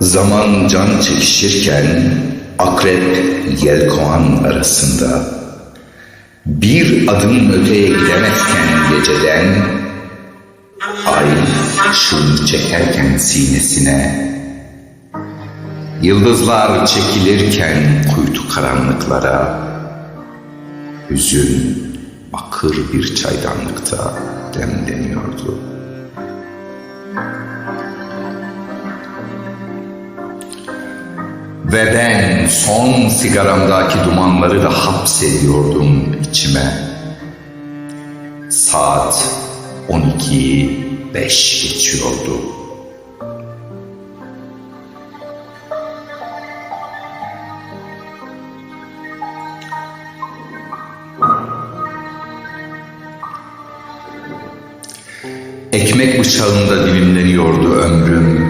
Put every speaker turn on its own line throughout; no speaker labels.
Zaman can çekişirken akrep yelkoğan arasında. Bir adım öteye gidemezken geceden ay ışığını çekerken sinesine. Yıldızlar çekilirken kuytu karanlıklara. Hüzün bakır bir çaydanlıkta demleniyordu. Ve ben son sigaramdaki dumanları da hapsediyordum içime. Saat 12'yi 5 geçiyordu. Ekmek bıçağında dilimleniyordu ömrüm.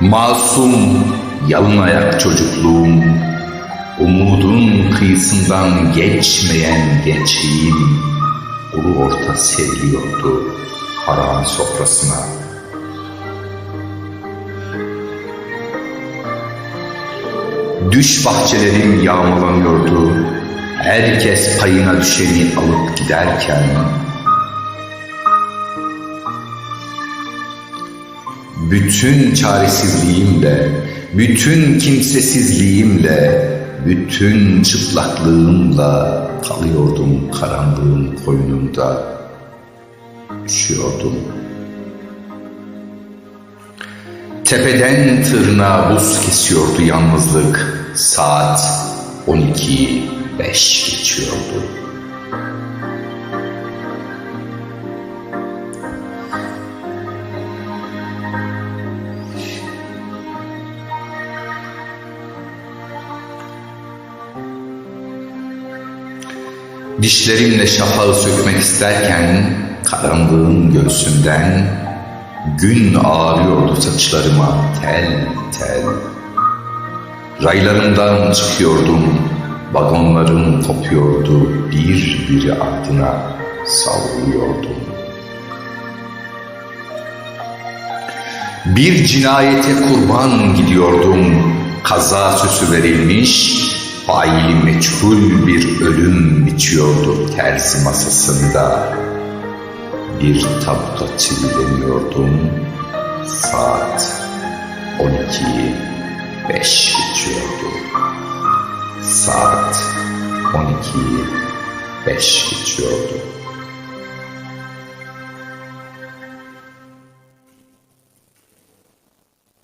Masum, yalın ayak çocukluğum. Umudun kıyısından geçmeyen gençliğim. Ulu orta seriliyordu haram sofrasına. Düş bahçelerim yağmalanıyordu. Herkes payına düşeni alıp giderken bütün çaresizliğimle, bütün kimsesizliğimle, bütün çıplaklığımla kalıyordum karanlığın koynunda. Üşüyordum. Tepeden tırnağa buz kesiyordu yalnızlık. Saat 12'yi 5 geçiyordu. Dişlerimle şafağı sökmek isterken karanlığın göğsünden gün ağrıyordu saçlarıma tel tel. Raylarımdan çıkıyordum, vagonlarım kopuyordu, bir biri ardına savruluyordum. Bir cinayete kurban gidiyordum, kaza süsü verilmiş, faili meçhul bir ölüm biçiyordu terzi masasında. Bir tabuta çivileniyordum, saat 12'yi 5 geçiyordu. Saat 12'yi 5 geçiyordu.